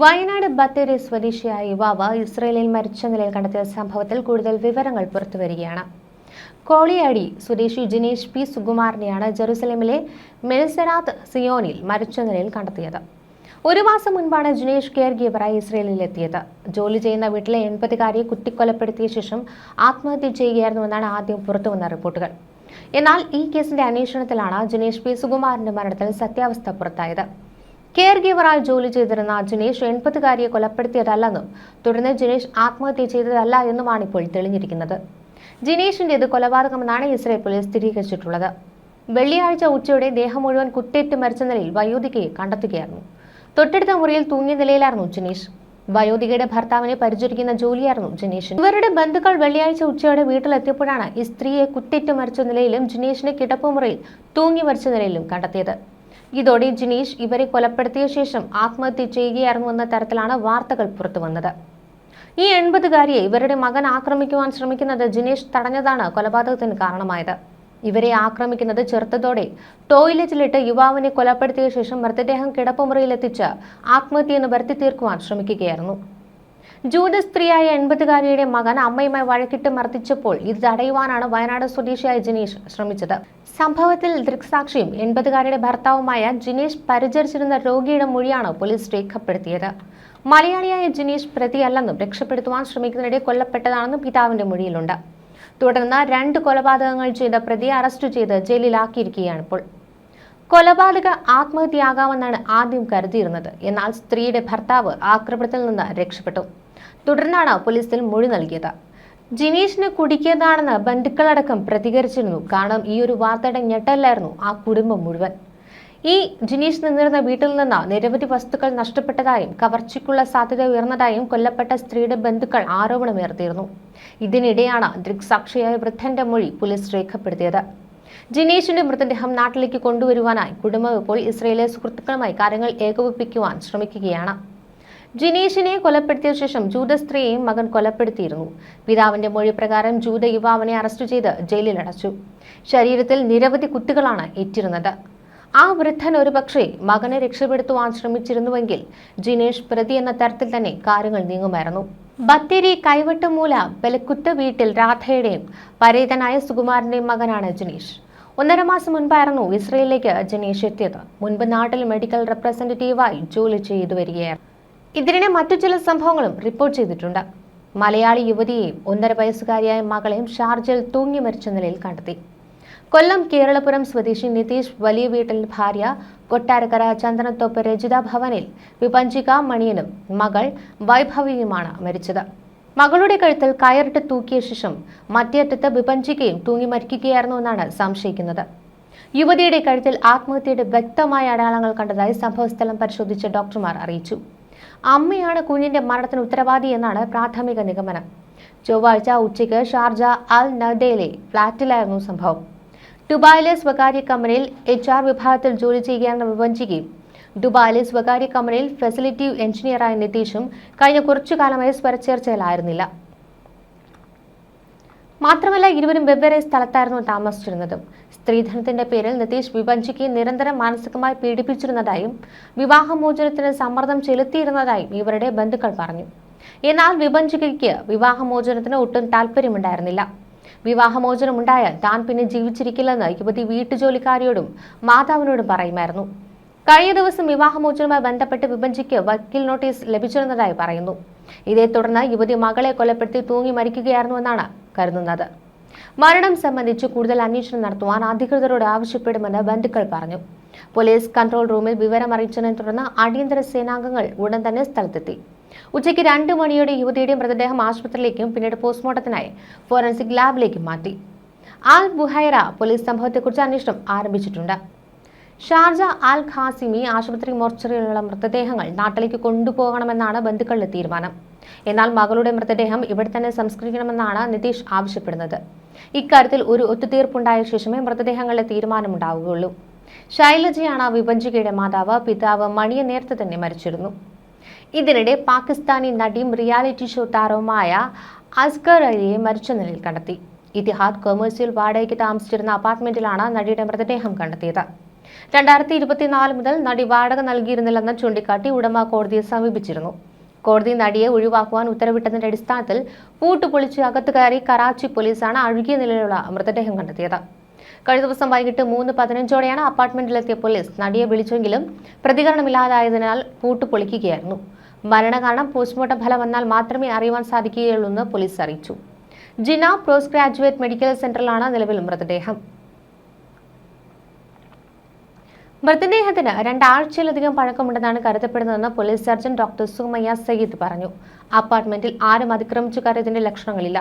വയനാട് ബത്തേരി സ്വദേശിയായ യുവാവ് ഇസ്രയേലിൽ മരിച്ച നിലയിൽ കണ്ടെത്തിയ സംഭവത്തിൽ കൂടുതൽ വിവരങ്ങൾ പുറത്തുവരികയാണ്. കോളിയാടി സ്വദേശി ജിനേഷ് പി. സുകുമാറിനെയാണ് ജെറുസലേമിലെ മെൽസെറാത്ത് സിയോനിൽ മരിച്ച നിലയിൽ കണ്ടെത്തിയത്. ഒരു മാസം മുൻപാണ് ജിനേഷ് കെയർ ഗീവറായി ഇസ്രയേലിൽ എത്തിയത് ജോലി ചെയ്യുന്ന വീട്ടിലെ എൺപതുകാരിയെ കുത്തിക്കൊലപ്പെടുത്തിയ ശേഷം ആത്മഹത്യ ചെയ്യുകയായിരുന്നുവെന്നാണ് ആദ്യം പുറത്തുവന്ന റിപ്പോർട്ടുകൾ. എന്നാൽ ഈ കേസിന്റെ അന്വേഷണത്തിലാണ് ജിനേഷ് പി. സുകുമാറിന്റെ മരണത്തിൽ സത്യാവസ്ഥ പുറത്തായത്. കെയർ ഗീവറായി ജോലി ചെയ്തിരുന്ന ജിനേഷ് എൺപതുകാരിയെ കൊലപ്പെടുത്തിയതല്ലെന്നും തുടർന്ന് ജിനേഷ് ആത്മഹത്യ ചെയ്തതല്ല എന്നുമാണ് ഇപ്പോൾ തെളിഞ്ഞിരിക്കുന്നത്. ജിനേഷിന്റേത് കൊലപാതകമെന്നാണ് ഇസ്രയേൽ പോലീസ് സ്ഥിരീകരിച്ചിട്ടുള്ളത്. വെള്ളിയാഴ്ച ഉച്ചയോടെ ദേഹം മുഴുവൻ കുത്തേറ്റ് മരിച്ച നിലയിൽ വയോധികയെ കണ്ടെത്തുകയായിരുന്നു. തൊട്ടടുത്ത മുറിയിൽ തൂങ്ങിയ നിലയിലായിരുന്നു ജിനേഷ്. വയോധികയുടെ ഭർത്താവിനെ പരിചരിക്കുന്ന ജോലിയായിരുന്നു ജിനേഷിന്. ഇവരുടെ ബന്ധുക്കൾ വെള്ളിയാഴ്ച ഉച്ചയോടെ വീട്ടിലെത്തിയപ്പോഴാണ് ഈ സ്ത്രീയെ കുത്തേറ്റ് മരിച്ച നിലയിലും ജിനേഷിനെ കിടപ്പുമുറിയിൽ തൂങ്ങി മരിച്ച നിലയിലും കണ്ടെത്തിയത്. ഇതോടെ ജിനീഷ് ഇവരെ കൊലപ്പെടുത്തിയ ശേഷം ആത്മഹത്യ ചെയ്യുകയായിരുന്നു എന്ന തരത്തിലാണ് വാർത്തകൾ പുറത്തുവന്നത്. ഈ എൺപതുകാരിയെ ഇവരുടെ മകൻ ആക്രമിക്കുവാൻ ശ്രമിക്കുന്നത് ജിനേഷ് തടഞ്ഞതാണ് കൊലപാതകത്തിന് കാരണമായത്. ഇവരെ ആക്രമിക്കുന്നത് ചെറുത്തതോടെ ടോയ്ലറ്റിലിട്ട് യുവാവിനെ കൊലപ്പെടുത്തിയ ശേഷം മൃതദേഹം കിടപ്പുമുറിയിലെത്തിച്ച് ആത്മഹത്യയെന്ന് വരുത്തി തീർക്കുവാൻ ശ്രമിക്കുകയായിരുന്നു. ജൂത സ്ത്രീയായ എൺപതുകാരിയുടെ മകൻ അമ്മയുമായി വഴക്കിട്ട് മർദ്ദിച്ചപ്പോൾ ഇത് തടയുവാനാണ് വയനാട് സ്വദേശിയായ ജിനീഷ് ശ്രമിച്ചത്. സംഭവത്തിൽ ദൃക്സാക്ഷിയും എൺപതുകാരിയുടെ ഭർത്താവുമായ ജിനീഷ് പരിചരിച്ചിരുന്ന രോഗിയുടെ മൊഴിയാണ് പോലീസ് രേഖപ്പെടുത്തിയത്. മലയാളിയായ ജിനീഷ് പ്രതിയല്ലെന്നും രക്ഷപ്പെടുത്തുവാൻ ശ്രമിക്കുന്നതിനിടെ കൊല്ലപ്പെട്ടതാണെന്നും പിതാവിന്റെ മൊഴിയിലുണ്ട്. തുടർന്ന് രണ്ട് കൊലപാതകങ്ങൾ ചെയ്ത പ്രതിയെ അറസ്റ്റ് ചെയ്ത് ജയിലിലാക്കിയിരിക്കുകയാണ് ഇപ്പോൾ. കൊലപാതക ആത്മഹത്യയാകാമെന്നാണ് ആദ്യം കരുതിയിരുന്നത്. എന്നാൽ സ്ത്രീയുടെ ഭർത്താവ് ആക്രമണത്തിൽ നിന്ന് രക്ഷപ്പെട്ടു. തുടർന്നാണ് പോലീസിൽ മൊഴി നൽകിയത്. ജിനീഷിന് കുടിക്കിയതാണെന്ന് ബന്ധുക്കളടക്കം പ്രതികരിച്ചിരുന്നു. കാരണം ഈ ഒരു വാർത്തയുടെ ഞെട്ടല്ലായിരുന്നു ആ കുടുംബം മുഴുവൻ. ഈ ജിനീഷ് നിന്നിരുന്ന വീട്ടിൽ നിന്ന് നിരവധി വസ്തുക്കൾ നഷ്ടപ്പെട്ടതായും കവർച്ചയ്ക്കുള്ള സാധ്യത ഉയർന്നതായും കൊല്ലപ്പെട്ട സ്ത്രീയുടെ ബന്ധുക്കൾ ആരോപണമുയർത്തിയിരുന്നു. ഇതിനിടെയാണ് ദൃക്സാക്ഷിയായ വൃദ്ധന്റെ മൊഴി പോലീസ് രേഖപ്പെടുത്തിയത്. ജിനീഷിന്റെ മൃതദേഹം നാട്ടിലേക്ക് കൊണ്ടുവരുവാനായി കുടുംബം ഇപ്പോൾ ഇസ്രയേലിലെ സുഹൃത്തുക്കളുമായി കാര്യങ്ങൾ ഏകോപിപ്പിക്കുവാൻ ശ്രമിക്കുകയാണ്. ജിനീഷിനെ കൊലപ്പെടുത്തിയ ശേഷം ജൂത സ്ത്രീയെയും മകൻ കൊലപ്പെടുത്തിയിരുന്നു. പിതാവിന്റെ മൊഴി പ്രകാരം ജൂത യുവാവിനെ അറസ്റ്റ് ചെയ്ത് ജയിലിലടച്ചു ശരീരത്തിൽ നിരവധി കുത്തുകളാണ് ഏറ്റിരുന്നത്. ആ വൃദ്ധൻ ഒരുപക്ഷെ മകനെ രക്ഷപ്പെടുത്തുവാൻ ശ്രമിച്ചിരുന്നുവെങ്കിൽ ജിനേഷ് പ്രതി എന്ന തരത്തിൽ തന്നെ കാര്യങ്ങൾ നീങ്ങുമായിരുന്നു. ബത്തേരി കൈവട്ടുമൂല ബലക്കുത്ത് വീട്ടിൽ രാധയുടെയും പരേതനായ സുകുമാരന്റെയും മകനാണ് ജിനീഷ്. ഒന്നര മാസം മുൻപായിരുന്നു ഇസ്രയേലിലേക്ക് ജനീഷ് എത്തിയത്. മുൻപ് നാട്ടിൽ മെഡിക്കൽ റെപ്രസെന്റേറ്റീവായി ജോലി ചെയ്തു വരികയായിരുന്നു. ഇതിനിടെ മറ്റു ചില സംഭവങ്ങളും റിപ്പോർട്ട് ചെയ്തിട്ടുണ്ട്. മലയാളി യുവതിയെയും ഒന്നര വയസ്സുകാരിയായ മകളെയും ഷാർജയിൽ തൂങ്ങി മരിച്ച നിലയിൽ കണ്ടെത്തി. കൊല്ലം കേരളപുരം സ്വദേശി നിതീഷ് വലിയ വീട്ടിൽ ഭാര്യ കൊട്ടാരക്കര ചന്ദനത്തോപ്പ് രജിത ഭവനിൽ വിപഞ്ചിക മണിയനും മകൾ വൈഭവിയുമാണ് മരിച്ചത്. മകളുടെ കഴുത്തിൽ കയറിട്ട് തൂക്കിയ ശേഷം മറ്റേറ്റത്ത് വിപഞ്ചികയും തൂങ്ങി മരിക്കുകയായിരുന്നു എന്നാണ് സംശയിക്കുന്നത്. യുവതിയുടെ കഴുത്തിൽ ആത്മഹത്യയുടെ വ്യക്തമായ അടയാളങ്ങൾ കണ്ടതായി സംഭവസ്ഥലം പരിശോധിച്ച ഡോക്ടർമാർ അറിയിച്ചു. അമ്മയാണ് കുഞ്ഞിന്റെ മരണത്തിന് ഉത്തരവാദി എന്നാണ് പ്രാഥമിക നിഗമനം. ചൊവ്വാഴ്ച ഉച്ചയ്ക്ക് ഷാർജ അൽ നദയിലെ ഫ്ളാറ്റിലായിരുന്നു സംഭവം. ദുബായിലെ സ്വകാര്യ കമ്പനിയിൽ എച്ച് ആർ വിഭാഗത്തിൽ ജോലി ചെയ്യുകയാണെന്ന വിവഞ്ചിക്കുകയും ദുബായിലെ സ്വകാര്യ കമ്പനിയിൽ ഫെസിലിറ്റി എഞ്ചിനീയറായ നിതീഷും കഴിഞ്ഞ കുറച്ചു കാലമായി സ്വരച്ചേർച്ചയിലായിരുന്നില്ല. മാത്രമല്ല ഇരുവരും വെവ്വേറെ സ്ഥലത്തായിരുന്നു താമസിച്ചിരുന്നതും. സ്ത്രീധനത്തിന്റെ പേരിൽ നിതീഷ് വിഭജിക്ക് നിരന്തരം മാനസികമായി പീഡിപ്പിച്ചിരുന്നതായും വിവാഹമോചനത്തിന് സമ്മർദ്ദം ചെലുത്തിയിരുന്നതായും ഇവരുടെ ബന്ധുക്കൾ പറഞ്ഞു. എന്നാൽ വിഭജികയ്ക്ക് വിവാഹമോചനത്തിന് ഒട്ടും താല്പര്യമുണ്ടായിരുന്നില്ല. വിവാഹമോചനം ഉണ്ടായാൽ താൻ പിന്നെ ജീവിച്ചിരിക്കില്ലെന്ന് യുവതി വീട്ടുജോലിക്കാരിയോടും മാതാവിനോടും പറയുമായിരുന്നു. കഴിഞ്ഞ ദിവസം വിവാഹമോചനവുമായി ബന്ധപ്പെട്ട് വിഭജിക്ക് വക്കീൽ നോട്ടീസ് ലഭിച്ചിരുന്നതായി പറയുന്നു. ഇതേ തുടർന്ന് യുവതി മകളെ കൊലപ്പെടുത്തി തൂങ്ങി മരിക്കുകയായിരുന്നുവെന്നാണ് കരുതുന്നത്. മരണം സംബന്ധിച്ച് കൂടുതൽ അന്വേഷണം നടത്തുവാൻ അധികൃതരോട് ആവശ്യപ്പെടുമെന്ന് ബന്ധുക്കൾ പറഞ്ഞു. പോലീസ് കൺട്രോൾ റൂമിൽ വിവരം അറിയിച്ചതിനെ തുടർന്ന് അടിയന്തര സേനാംഗങ്ങൾ ഉടൻ തന്നെ സ്ഥലത്തെത്തി. ഉച്ചയ്ക്ക് രണ്ട് മണിയോടെ യുവതിയുടെ മൃതദേഹം ആശുപത്രിയിലേക്കും പിന്നീട് പോസ്റ്റ്മോർട്ടത്തിനായി ഫോറൻസിക് ലാബിലേക്കും മാറ്റി. ആൽ ബുഹൈറ പോലീസ് സംഭവത്തെക്കുറിച്ച് അന്വേഷണം ആരംഭിച്ചിട്ടുണ്ട്. ഷാർജ അൽ ഖാസിമി ആശുപത്രി മോർച്ചറിയിലുള്ള മൃതദേഹങ്ങൾ നാട്ടിലേക്ക് കൊണ്ടുപോകണമെന്നാണ് ബന്ധുക്കളുടെ തീരുമാനം. എന്നാൽ മകളുടെ മൃതദേഹം ഇവിടെ തന്നെ സംസ്കരിക്കണമെന്നാണ് നിതീഷ് ആവശ്യപ്പെടുന്നത്. ഇക്കാര്യത്തിൽ ഒരു ഒത്തുതീർപ്പുണ്ടായ ശേഷമേ മൃതദേഹങ്ങളുടെ തീരുമാനമുണ്ടാവുകയുള്ളൂ. ശൈലജയാണ് വിഭഞ്ചികയുടെ മാതാവ്. പിതാവ് മണിയെ നേരത്തെ തന്നെ മരിച്ചിരുന്നു. ഇതിനിടെ പാകിസ്ഥാനി നടിയും റിയാലിറ്റി ഷോ താരവുമായ അസ്ഗർ അലിയെ മരിച്ച നിലയിൽ കണ്ടെത്തി. ഇതിഹാദ് കൊമേഴ്സ്യൽ വാടകയ്ക്ക് താമസിച്ചിരുന്ന അപ്പാർട്ട്മെന്റിലാണ് നടിയുടെ മൃതദേഹം കണ്ടെത്തിയത്. രണ്ടായിരത്തി ഇരുപത്തിനാല് മുതൽ നടി വാടക നൽകിയിരുന്നില്ലെന്ന് ചൂണ്ടിക്കാട്ടി ഉടമ കോടതിയെ സമീപിച്ചിരുന്നു. കോടതി നടിയെ ഒഴിവാക്കുവാൻ ഉത്തരവിട്ടതിന്റെ അടിസ്ഥാനത്തിൽ പൂട്ടുപൊളിച്ച് അകത്ത് കയറി കറാച്ചി പോലീസാണ് അഴുകിയ നിലയിലുള്ള മൃതദേഹം കണ്ടെത്തിയത്. കഴിഞ്ഞ ദിവസം വൈകിട്ട് മൂന്ന് പതിനഞ്ചോടെയാണ് അപ്പാർട്ട്മെന്റിലെത്തിയ പോലീസ് നടിയെ വിളിച്ചെങ്കിലും പ്രതികരണമില്ലാതായതിനാൽ പൂട്ട് പൊളിക്കുകയായിരുന്നു മരണകാരണം പോസ്റ്റ്മോർട്ടം ഫലം വന്നാൽ മാത്രമേ അറിയുവാൻ സാധിക്കുകയുള്ളൂ എന്ന് പോലീസ് അറിയിച്ചു. ജിന പോസ്റ്റ് ഗ്രാജുവേറ്റ് മെഡിക്കൽ സെന്ററിലാണ് നിലവിൽ മൃതദേഹം. മൃതദേഹത്തിന് രണ്ടാഴ്ചയിലധികം പഴക്കമുണ്ടെന്നാണ് കരുതപ്പെടുന്നതെന്ന് police surgeon doctor Sumayya Sayyid പറഞ്ഞു. അപ്പാർട്ട്മെന്റിൽ ആരും അതിക്രമിച്ചു കയറിയതിന്റെ ലക്ഷണങ്ങളില്ല.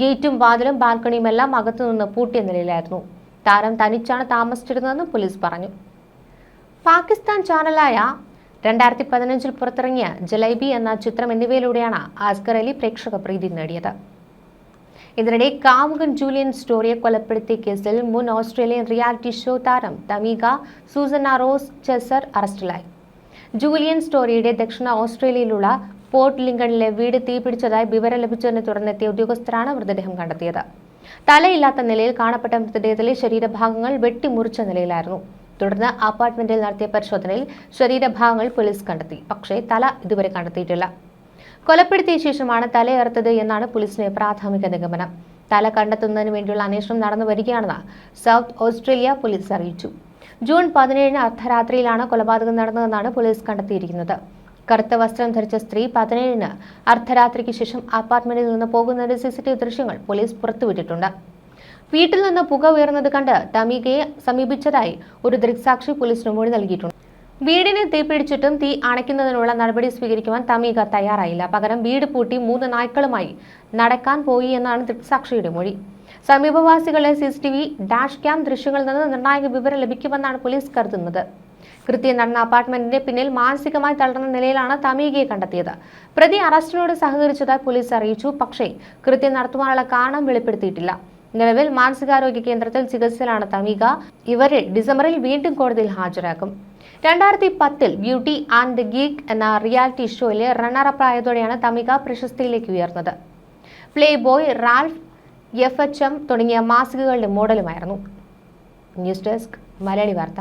ഗേറ്റും വാതിലും ബാൽക്കണിയും എല്ലാം അകത്തുനിന്ന് പൂട്ടിയ നിലയിലായിരുന്നു. താരം തനിച്ചാണ് താമസിച്ചിരുന്നതെന്നും പോലീസ് പറഞ്ഞു. പാകിസ്ഥാൻ ചാനലായ രണ്ടായിരത്തി പതിനഞ്ചിൽ പുറത്തിറങ്ങിയ ജലൈബി എന്ന ചിത്രം എന്നിവയിലൂടെയാണ് ആസ്കർ അലി പ്രേക്ഷക പ്രീതി നേടിയത്. ഇതിനിടെ കാമുകൻ ജൂലിയൻ സ്റ്റോറിയെ കൊലപ്പെടുത്തിയ കേസിൽ മുൻ ഓസ്ട്രേലിയൻ റിയാലിറ്റി ഷോ താരം തമീക സൂസന്ന റോസ് ചെസർ അറസ്റ്റിലായി. ജൂലിയൻ സ്റ്റോറിയുടെ ദക്ഷിണ ഓസ്ട്രേലിയയിലുള്ള പോർട്ട് ലിങ്കണിലെ വീട് തീപിടിച്ചതായി വിവരം ലഭിച്ചതിനെ തുടർന്നെത്തിയ ഉദ്യോഗസ്ഥരാണ് മൃതദേഹം കണ്ടെത്തിയത്. തലയില്ലാത്ത നിലയിൽ കാണപ്പെട്ട മൃതദേഹത്തിലെ ശരീരഭാഗങ്ങൾ വെട്ടിമുറിച്ച നിലയിലായിരുന്നു. തുടർന്ന് അപ്പാർട്ട്മെന്റിൽ നടത്തിയ പരിശോധനയിൽ ശരീരഭാഗങ്ങൾ പോലീസ് കണ്ടെത്തി. പക്ഷേ തല ഇതുവരെ കണ്ടെത്തിയിട്ടില്ല. കൊലപ്പെടുത്തിയ ശേഷമാണ് തലയേർത്തത് എന്നാണ് പോലീസിന്റെ പ്രാഥമിക നിഗമനം. തല കണ്ടെത്തുന്നതിന് വേണ്ടിയുള്ള അന്വേഷണം നടന്നു വരികയാണെന്ന് സൗത്ത് ഓസ്ട്രേലിയ പോലീസ് അറിയിച്ചു. ജൂൺ പതിനേഴിന് അർദ്ധരാത്രിയിലാണ് കൊലപാതകം നടന്നതെന്നാണ് പോലീസ് കണ്ടെത്തിയിരിക്കുന്നത്. കറുത്ത വസ്ത്രം ധരിച്ച സ്ത്രീ പതിനേഴിന് അർദ്ധരാത്രിക്ക് ശേഷം അപ്പാർട്ട്മെന്റിൽ നിന്ന് പോകുന്നതിന്റെ സിസിടിവി ദൃശ്യങ്ങൾ പോലീസ് പുറത്തുവിട്ടിട്ടുണ്ട്. വീട്ടിൽ നിന്ന് പുക ഉയർന്നത് കണ്ട് തമീകയെ സമീപിച്ചതായി ഒരു ദൃക്സാക്ഷി പോലീസിന് മൊഴി നൽകിയിട്ടുണ്ട്. വീടിന് തീപിടിച്ചിട്ടും തീ അണയ്ക്കുന്നതിനുള്ള നടപടി സ്വീകരിക്കുവാൻ തമീഗ തയ്യാറായില്ല. പകരം വീട് പൂട്ടി മൂന്ന് നായ്ക്കളുമായി നടക്കാൻ പോയി എന്നാണ് ദൃക്സാക്ഷിയുടെ മൊഴി. സമീപവാസികളെ C C T V dash cam ദൃശ്യങ്ങളിൽ നിന്ന് നിർണായക വിവരം ലഭിക്കുമെന്നാണ് പോലീസ് കരുതുന്നത്. കൃത്യം നടന്ന അപ്പാർട്ട്മെന്റിന്റെ പിന്നിൽ മാനസികമായി തളർന്ന നിലയിലാണ് തമീഗയെ കണ്ടെത്തിയത്. പ്രതി അറസ്റ്റിനോട് സഹകരിച്ചതായി പോലീസ് അറിയിച്ചു. പക്ഷേ കൃത്യം നടത്തുവാനുള്ള കാരണം വെളിപ്പെടുത്തിയിട്ടില്ല. നിലവിൽ മാനസികാരോഗ്യ കേന്ദ്രത്തിൽ ചികിത്സയിലാണ് തമീഗ ഇവരെ ഡിസംബറിൽ വീണ്ടും കോടതിയിൽ ഹാജരാക്കും രണ്ടായിരത്തി പത്തിൽ ബ്യൂട്ടി ആൻഡ് ദി ഗീക്ക് എന്ന റിയാലിറ്റി ഷോയിലെ റണ്ണറപ്പ് ആയതോടെയാണ് തമിക പ്രശസ്തിയിലേക്ക് ഉയർന്നത്. Playboy Ralph F H M തുടങ്ങിയ മാസികകളുടെ മോഡലുമായിരുന്നു. ന്യൂസ് ഡെസ്ക് മലയാളി വാർത്ത.